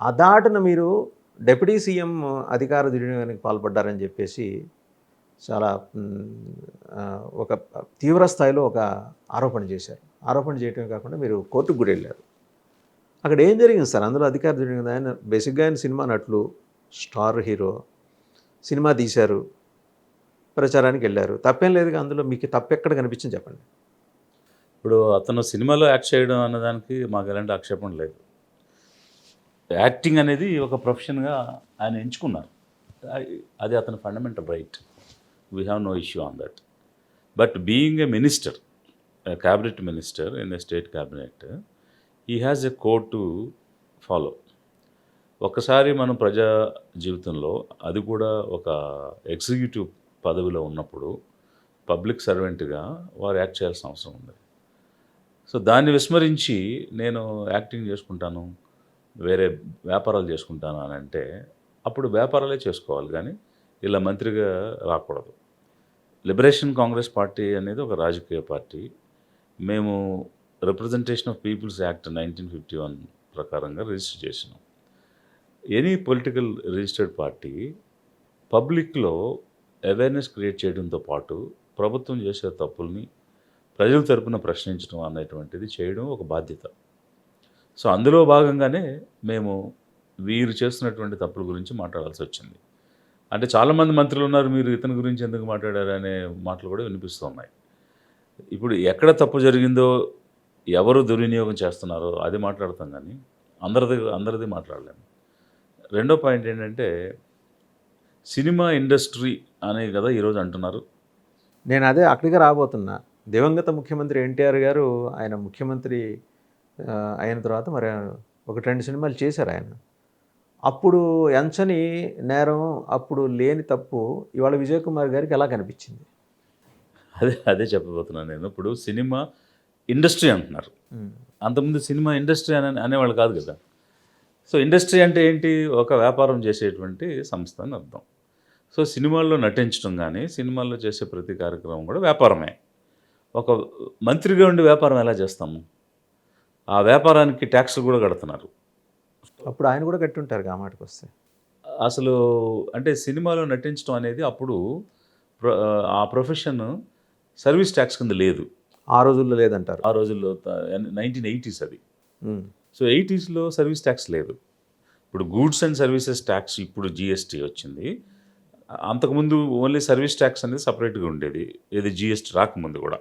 ఆ దాటున మీరు deputy CM అధికార దుర్వినియోగానికి పాల్పడ్డారని చెప్పేసి చాలా ఒక తీవ్ర స్థాయిలో ఒక ఆరోపణ చేశారు. ఆరోపణ చేయటమే కాకుండా మీరు కోర్టుకు కూడా వెళ్ళారు. అక్కడ ఏం జరిగింది సార్? అందులో అధికార దుర్వినియోగం ఆయన బేసిక్గా ఆయన సినిమా నటులు స్టార్ హీరో సినిమా తీశారు ప్రచారానికి వెళ్ళారు. తప్పేం లేదుగా అందులో మీకు తప్పెక్కడ కనిపించింది చెప్పండి. ఇప్పుడు అతను సినిమాలో యాక్ట్ చేయడం అన్నదానికి మాకు ఎలాంటి ఆక్షేపణ లేదు. యాక్టింగ్ అనేది ఒక ప్రొఫెషన్గా ఆయన ఎంచుకున్నారు. అది- అతని fundamental right. We have no issue on that but being a minister cabinet minister in the state cabinet he has a code to follow ఒకసారి మనం ప్రజా జీవితంలో అది కూడా ఒక ఎగ్జిక్యూటివ్ పదవిలో ఉన్నప్పుడు పబ్లిక్ సర్వెంట్గా వారు యాక్ట్ చేయాల్సిన అవసరం ఉంది. సో దాన్ని విస్మరించి నేను యాక్టింగ్ చేసుకుంటాను. వేరే వ్యాపారాలు చేసుకుంటాను అని అంటే అప్పుడు వ్యాపారాలే చేసుకోవాలి కానీ ఇలా మంత్రిగా రాకూడదు. లిబరేషన్ కాంగ్రెస్ పార్టీ అనేది ఒక రాజకీయ పార్టీ. మేము representation of people's act nineteen fifty one ప్రకారంగా రిజిస్టర్ చేసినాం. ఎనీ పొలిటికల్ రిజిస్టర్డ్ పార్టీ పబ్లిక్లో అవేర్నెస్ క్రియేట్ చేయడంతో పాటు ప్రభుత్వం చేసే తప్పుల్ని ప్రజల తరపున ప్రశ్నించడం అనేటువంటిది చేయడం ఒక బాధ్యత. సో అందులో భాగంగానే మేము వీరు చేస్తున్నటువంటి తప్పుల గురించి మాట్లాడాల్సి వచ్చింది. అంటే చాలామంది మంత్రులు ఉన్నారు మీరు ఇతని గురించి ఎందుకు మాట్లాడారు అనే మాటలు కూడా వినిపిస్తున్నాయి ఇప్పుడు ఎక్కడ తప్పు జరిగిందో ఎవరు దుర్వినియోగం చేస్తున్నారో అది మాట్లాడతాం కానీ అందరిది అందరిది మాట్లాడలేము. రెండో పాయింట్ ఏంటంటే సినిమా ఇండస్ట్రీ అనే కదా ఈరోజు అంటున్నారు. నేను అదే అక్కడికి రాబోతున్నా. దివంగత ముఖ్యమంత్రి ఎన్టీఆర్ గారు ఆయన ముఖ్యమంత్రి అయిన తర్వాత మరి ఒకటి రెండు సినిమాలు చేశారు ఆయన. అప్పుడు ఎంచని నేరం అప్పుడు లేని తప్పు ఇవాళ విజయ్ కుమార్ గారికి ఎలా కనిపించింది? అదే అదే చెప్పబోతున్నాను నేను. ఇప్పుడు సినిమా ఇండస్ట్రీ అంటున్నారు. అంతకుముందు సినిమా ఇండస్ట్రీ అని అనేవాళ్ళు కాదు కదా. సో ఇండస్ట్రీ అంటే ఏంటి? ఒక వ్యాపారం చేసేటువంటి సంస్థ అని అర్థం. సో సినిమాల్లో నటించడం కానీ సినిమాల్లో చేసే ప్రతి కార్యక్రమం కూడా వ్యాపారమే. ఒక మంత్రిగా ఉండి వ్యాపారం ఎలా చేస్తాము? ఆ వ్యాపారానికి ట్యాక్స్ కూడా కడుతున్నారు. అప్పుడు ఆయన కూడా కట్టి ఉంటారు ఆ మాటకు వస్తే. అసలు అంటే సినిమాలో నటించడం అనేది అప్పుడు ఆ ప్రొఫెషన్ సర్వీస్ ట్యాక్స్ కింద లేదు. ఆ రోజుల్లో లేదంటారు. ఆ రోజుల్లో నైన్టీన్ ఎయిటీస్ అది. సో ఎయిటీస్లో సర్వీస్ ట్యాక్స్ లేదు. ఇప్పుడు గూడ్స్ అండ్ సర్వీసెస్ ట్యాక్స్ ఇప్పుడు జిఎస్టీ వచ్చింది. అంతకుముందు ఓన్లీ సర్వీస్ ట్యాక్స్ అనేది సపరేట్గా ఉండేది. ఇది జిఎస్టీ రాకముందు కూడా.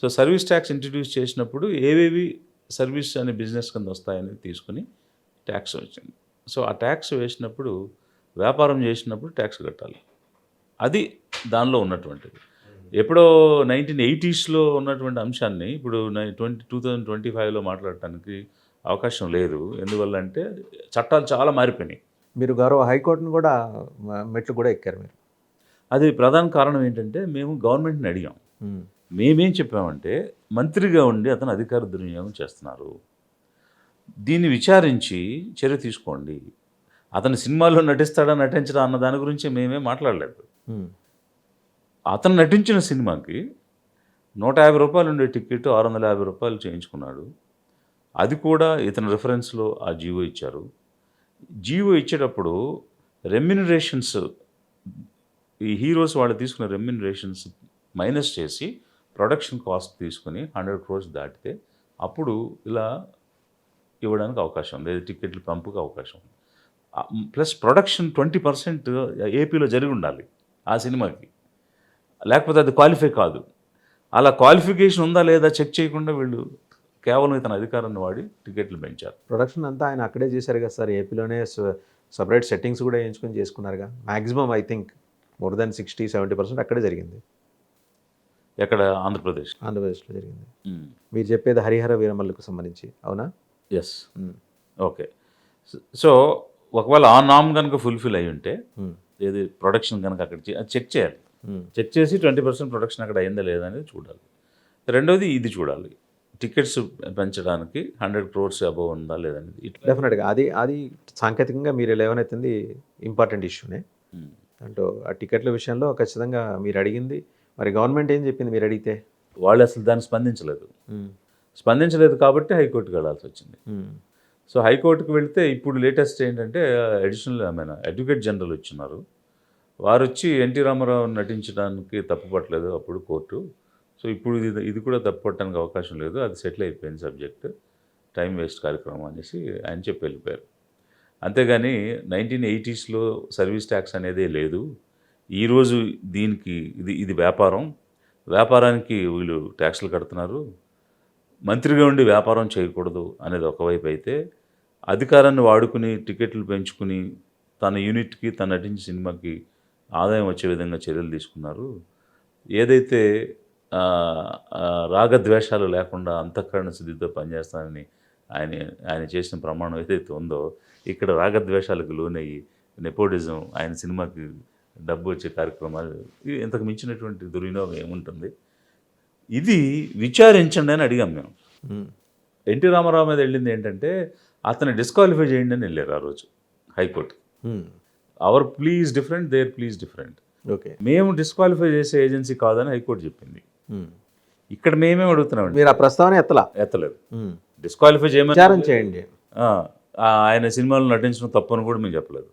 సో సర్వీస్ ట్యాక్స్ ఇంట్రడ్యూస్ చేసినప్పుడు ఏవేవి సర్వీస్ అనే బిజినెస్ కింద వస్తాయని తీసుకుని ట్యాక్స్ వచ్చింది సో ఆ ట్యాక్స్ వేసినప్పుడు వ్యాపారం చేసినప్పుడు ట్యాక్స్ కట్టాలి. అది దానిలో ఉన్నటువంటిది. ఎప్పుడో నైన్టీన్ ఎయిటీస్లో ఉన్నటువంటి అంశాన్ని ఇప్పుడు ట్వంటీ టూ థౌజండ్ ట్వంటీ ఫైవ్లో మాట్లాడటానికి అవకాశం లేదు. ఎందువల్ల అంటే చట్టాలు చాలా మారిపోయినాయి. మీరు గౌరవ హైకోర్టును కూడా మెట్లు కూడా ఎక్కారు మీరు. అది ప్రధాన కారణం ఏంటంటే మేము గవర్నమెంట్ని అడిగాం. మేమేం చెప్పామంటే మంత్రిగా ఉండి అతను అధికార దుర్వినియోగం చేస్తున్నారు. దీన్ని విచారించి చర్య తీసుకోండి. అతను సినిమాల్లో నటిస్తాడా నటించడా అన్న దాని గురించి మేమే మాట్లాడలేదు. అతను నటించిన సినిమాకి నూట యాభై రూపాయలు ఉండే టికెట్ ఆరు వందల యాభై రూపాయలు చేయించుకున్నాడు. అది కూడా ఇతని రిఫరెన్స్లో ఆ జీవో ఇచ్చారు. జీవో ఇచ్చేటప్పుడు రెమ్యునరేషన్స్ ఈ హీరోస్ వాళ్ళు తీసుకున్న రెమ్యునరేషన్స్ మైనస్ చేసి ప్రొడక్షన్ కాస్ట్ తీసుకుని హండ్రెడ్ క్రోర్స్ దాటితే అప్పుడు ఇలా ఇవ్వడానికి అవకాశం ఉంది లేదా. టికెట్లు పంపుకు అవకాశం ఉంది. ప్లస్ ప్రొడక్షన్ ట్వంటీ పర్సెంట్ ఏపీలో జరిగి ఉండాలి ఆ సినిమాకి. లేకపోతే అది క్వాలిఫై కాదు. అలా క్వాలిఫికేషన్ ఉందా లేదా చెక్ చేయకుండా వీళ్ళు కేవలం ఇతని అధికారాన్ని వాడి టికెట్లు పెంచారు. ప్రొడక్షన్ అంతా ఆయన అక్కడే చేశారు కదా సార్. ఏపీలోనే సపరేట్ సెట్టింగ్స్ కూడా వేయించుకొని చేసుకున్నారుగా. Maximum I think more than sixty seventy percent అక్కడే జరిగింది. ఎక్కడ ఆంధ్రప్రదేశ్? ఆంధ్రప్రదేశ్లో జరిగింది. మీరు చెప్పేది హరిహర వీరమల్లకు సంబంధించి అవునా? Yes okay. సో ఒకవేళ ఆ నామ్ కనుక ఫుల్ఫిల్ అయి ఉంటే. ఏది ప్రొడక్షన్ కనుక అక్కడ చెక్ చేయాలి. చెక్ చేసి ట్వంటీ పర్సెంట్ ప్రొడక్షన్ అక్కడ అయిందా లేదా అనేది చూడాలి. రెండోది ఇది చూడాలి. టికెట్స్ పెంచడానికి హండ్రెడ్ క్రోర్స్ అబవ్ ఉందా లేదనేది డెఫినెట్గా అది అది సాంకేతికంగా మీరు లేవనెత్తింది ఇంపార్టెంట్ ఇష్యూనే. అంటూ ఆ టికెట్ల విషయంలో ఖచ్చితంగా మీరు అడిగింది మరి గవర్నమెంట్ ఏం చెప్పింది మీరు అడిగితే? వాళ్ళు అసలు దాన్ని స్పందించలేదు. స్పందించలేదు కాబట్టి హైకోర్టుకి వెళ్ళాల్సి వచ్చింది. సో హైకోర్టుకు వెళ్తే ఇప్పుడు లేటెస్ట్ ఏంటంటే additional I mean advocate general వచ్చినారు. వారు వచ్చి ఎన్టీ రామారావు నటించడానికి తప్పుపట్టలేదు అప్పుడు కోర్టు. సో ఇప్పుడు ఇది ఇది కూడా తప్పుపట్టడానికి అవకాశం లేదు. అది సెటిల్ అయిపోయింది సబ్జెక్ట్. టైం వేస్ట్ కార్యక్రమం అనేసి ఆయన చెప్పి వెళ్ళిపోయారు. అంతేగాని నైన్టీన్ ఎయిటీస్లో సర్వీస్ ట్యాక్స్ అనేదే లేదు. ఈరోజు దీనికి ఇది ఇది వ్యాపారం. వ్యాపారానికి వీళ్ళు ట్యాక్స్లు కడుతున్నారు. మంత్రిగా ఉండి వ్యాపారం చేయకూడదు అనేది ఒకవైపు అయితే అధికారాన్ని వాడుకుని టికెట్లు పెంచుకుని తన యూనిట్కి తన నటించిన సినిమాకి ఆదాయం వచ్చే విధంగా చర్యలు తీసుకున్నారు. ఏదైతే రాగద్వేషాలు లేకుండా అంతఃకరణ శుద్ధితో పనిచేస్తానని ఆయన ఆయన చేసిన ప్రమాణం ఏదైతే ఉందో ఇక్కడ రాగద్వేషాలకు లోనయ్యి నెపోటిజం ఆయన సినిమాకి డబ్బు వచ్చే కార్యక్రమాలు ఇవి ఇంతకు మించినటువంటి దుర్వినియోగం ఏముంటుంది? ఇది విచారించండి అని అడిగాం మేము. ఎన్టీ రామారావు మీద వెళ్ళింది ఏంటంటే అతన్ని డిస్క్వాలిఫై చేయండి అని వెళ్ళారు ఆ రోజు high court. Our pleas different their pleas different okay. మేము డిస్క్వాలిఫై చేసే ఏజెన్సీ కాదని హైకోర్టు చెప్పింది. ఇక్కడ మేమేం అడుగుతున్నామండి? మీరు ఆ ప్రస్తావన ఎత్తలా? ఎత్తలేదు. డిస్క్వాలిఫై చేయమని చేయండి. ఆయన సినిమాలు నటించడం తప్పని కూడా మేము చెప్పలేదు.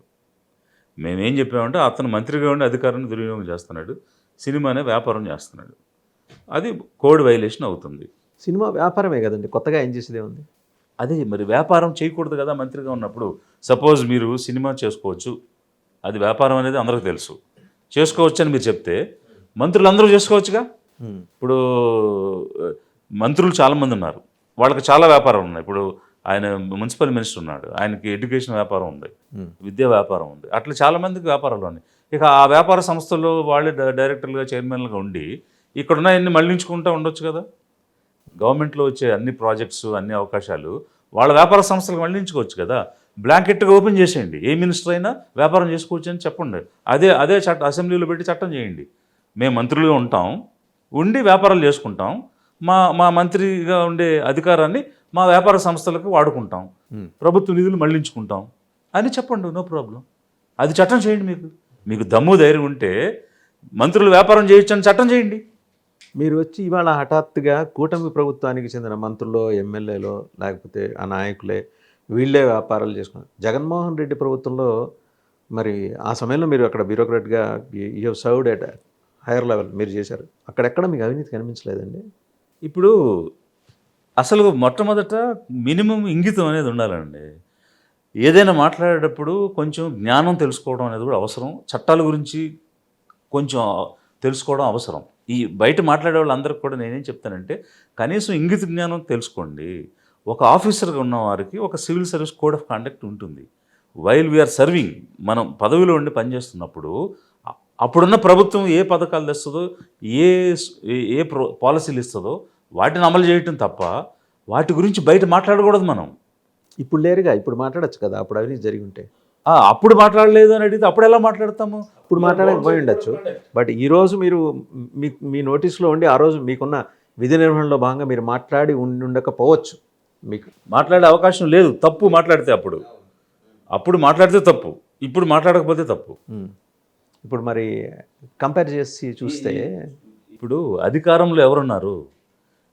మేమేం చెప్పామంటే అతను మంత్రిగా ఉండి అధికారాన్ని దుర్వినియోగం చేస్తున్నాడు సినిమానే వ్యాపారం చేస్తున్నాడు. అది కోడ్ వైలేషన్ అవుతుంది. సినిమా వ్యాపారమే కదండి కొత్తగా ఏం చేసేదే ఉంది అదే మరి వ్యాపారం చేయకూడదు కదా మంత్రిగా ఉన్నప్పుడు. సపోజ్ మీరు సినిమా చేసుకోవచ్చు అది వ్యాపారం అనేది అందరికీ తెలుసు. చేసుకోవచ్చు అని మీరు చెప్తే మంత్రులు అందరూ చేసుకోవచ్చుగా? ఇప్పుడు మంత్రులు చాలామంది ఉన్నారు. వాళ్ళకి చాలా వ్యాపారం ఉన్నాయి. ఇప్పుడు ఆయన మున్సిపల్ మినిస్టర్ ఉన్నాడు. ఆయనకి ఎడ్యుకేషన్ వ్యాపారం ఉంది. విద్యా వ్యాపారం ఉంది. అట్లా చాలామందికి వ్యాపారాలు ఉన్నాయి. ఇక ఆ వ్యాపార సంస్థల్లో వాళ్ళే డైరెక్టర్లుగా చైర్మన్లుగా ఉండి ఇక్కడున్న ఎన్ని మళ్ళించుకుంటూ ఉండొచ్చు కదా? గవర్నమెంట్లో వచ్చే అన్ని ప్రాజెక్ట్స్ అన్ని అవకాశాలు వాళ్ళ వ్యాపార సంస్థలకు మళ్ళించుకోవచ్చు కదా? బ్లాంకెట్గా ఓపెన్ చేసేయండి. ఏ మినిస్టర్ అయినా వ్యాపారం చేసుకోవచ్చు అని చెప్పండి. అదే అదే చట్ట అసెంబ్లీలో పెట్టి చట్టం చేయండి. మేము మంత్రులుగా ఉంటాం. ఉండి వ్యాపారాలు చేసుకుంటాం. మా మా మంత్రిగా ఉండే అధికారాన్ని మా వ్యాపార సంస్థలకు వాడుకుంటాం. ప్రభుత్వ నిధులు మళ్ళించుకుంటాం అని చెప్పండి నో ప్రాబ్లం. అది చట్టం చేయండి మీకు. మీకు దమ్ము ధైర్యం ఉంటే మంత్రులు వ్యాపారం చేయొచ్చు అని చట్టం చేయండి. మీరు వచ్చి ఇవాళ హఠాత్తుగా కూటమి ప్రభుత్వానికి చెందిన మంత్రులు ఎమ్మెల్యేలో లేకపోతే ఆ నాయకులే వీళ్ళే వ్యాపారాలు చేసుకున్నారు. జగన్మోహన్ రెడ్డి ప్రభుత్వంలో మరి ఆ సమయంలో మీరు అక్కడ బ్యూరోక్రాట్గా you served at higher level మీరు చేశారు. అక్కడెక్కడ మీకు అవినీతి కనిపించలేదండి? ఇప్పుడు అసలు మొట్టమొదట మినిమం ఇంగితం అనేది ఉండాలండి. ఏదైనా మాట్లాడేటప్పుడు కొంచెం జ్ఞానం తెలుసుకోవడం అనేది కూడా అవసరం. చట్టాల గురించి కొంచెం తెలుసుకోవడం అవసరం. ఈ బయట మాట్లాడే వాళ్ళందరికీ కూడా నేనేం చెప్తానంటే కనీసం ఇంగిత జ్ఞానం తెలుసుకోండి. ఒక ఆఫీసర్గా ఉన్న వారికి ఒక civil service code of conduct ఉంటుంది. వైల్ వీఆర్ సర్వింగ్ మనం పదవిలో ఉండి పనిచేస్తున్నప్పుడు అప్పుడున్న ప్రభుత్వం ఏ పథకాలు తెస్తుందో ఏ ఏ- ఏ ప్రో పాలసీలు ఇస్తుందో వాటిని అమలు చేయటం తప్ప వాటి గురించి బయట మాట్లాడకూడదు మనం. ఇప్పుడు లేరుగా ఇప్పుడు మాట్లాడొచ్చు కదా అప్పుడు అవినీతి జరిగి ఉంటే. ఆ, అప్పుడు మాట్లాడలేదు అని అడిగితే అప్పుడు ఎలా మాట్లాడతాము? ఇప్పుడు మాట్లాడకపోయి ఉండొచ్చు. బట్ ఈ రోజు మీరు మీ మీ నోటీస్లో ఉండి ఆ రోజు మీకున్న విధి నిర్వహణలో భాగంగా మీరు మాట్లాడి ఉండి ఉండకపోవచ్చు. మీకు మాట్లాడే అవకాశం లేదు. తప్పు మాట్లాడితే అప్పుడు. అప్పుడు మాట్లాడితే తప్పు. ఇప్పుడు మాట్లాడకపోతే తప్పు. ఇప్పుడు మరి కంపేర్ చేసి చూస్తే ఇప్పుడు అధికారంలో ఎవరున్నారు?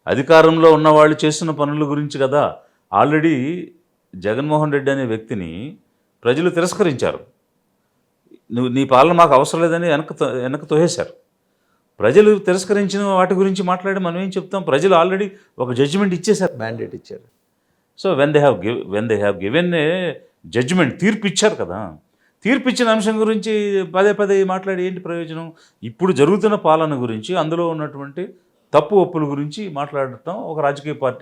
అధికారంలో ఉన్న వాళ్ళు చేస్తున్న పనుల గురించి కదా. ఆల్రెడీ జగన్మోహన్ రెడ్డి అనే వ్యక్తిని ప్రజలు తిరస్కరించారు. నువ్వు నీ పాలన మాకు అవసరం లేదని వెనక వెనక తోసేశారు ప్రజలు తిరస్కరించిన వాటి గురించి మాట్లాడి మనం ఏం చెప్తాం? ప్రజలు ఆల్రెడీ ఒక జడ్జిమెంట్ ఇచ్చేశారు. మ్యాండేట్ ఇచ్చారు. So when they have give when they have given a judgement తీర్పు ఇచ్చారు కదా. తీర్పు ఇచ్చిన అంశం గురించి పదే పదే మాట్లాడి ఏంటి ప్రయోజనం? ఇప్పుడు జరుగుతున్న పాలన గురించి అందులో ఉన్నటువంటి తప్పు ఒప్పుల గురించి మాట్లాడటం ఒక రాజకీయ పార్టీ